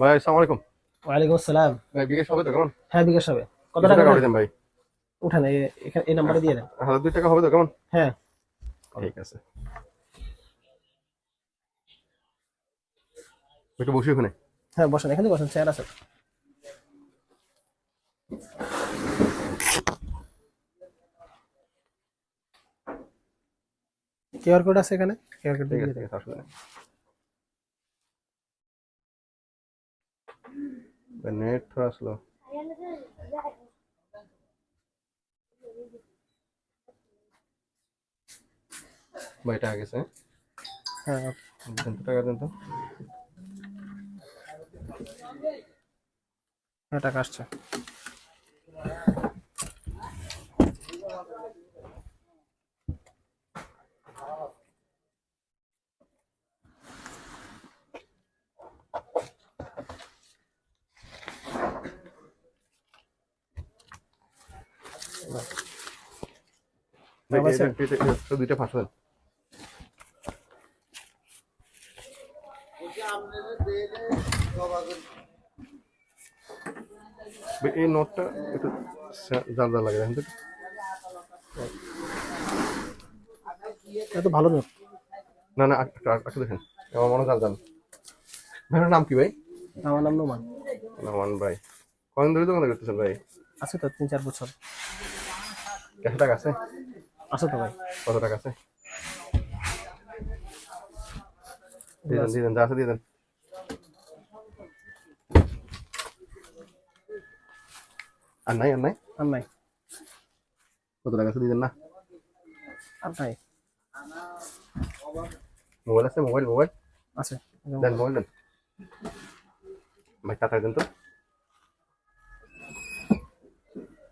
ভাই আসসালামু আলাইকুম। ওয়ালাইকুম আসসালাম। ভাই বিকাশ হবে তো কেমন? হ্যাঁ বিকাশ হবে। কত টাকা টাকা দেন ভাই। উঠান এখানে এই নাম্বারে দিয়ে দেন। হাজার দুই টাকা হবে তো কেমন? হ্যাঁ। ঠিক আছে। একটু বসি ওখানে। হ্যাঁ বসেন এখানে বসেন চেয়ার আছে। কিউআর কোড আছে এখানে? কিউআর কোড দিয়ে দেন। নেট थोड़ा স্লো ভাই টাকা গেছে হ্যাঁ টাকা দেন তো টাকা আসছে দুইটা দেন। এই নোটটা একটু জাল জাল লাগে দেখেন তো এটা ভালো নোট। না না একটু দেখেন। আমার মনে জাল জাল। ভাইয়ের নাম কি ভাই? আমার নাম নোমান। নামান ভাই। কদিন ধরে দোকান করতেছেন ভাই? আছে তো তিন চার বছর। একশো টাকা আছে? আছে তো ভাই। কত টাকা আছে? যা আছে দিয়ে দেন। আর নাই আর নাই? আর নাই। কত টাকা আছে দিয়ে দেন না? আর নাই। মোবাইল আছে মোবাইল মোবাইল। আছে। দেন মোবাইল দেন। ভাই তাড়াতাড়ি দেন তো।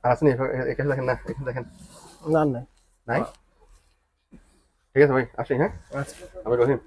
আর আসেনি এখানে দেখেন না এখানে দেখেন। না নাই নাই? ঠিক আছে ভাই আসি হ্যাঁ? আচ্ছা। আমি রহিম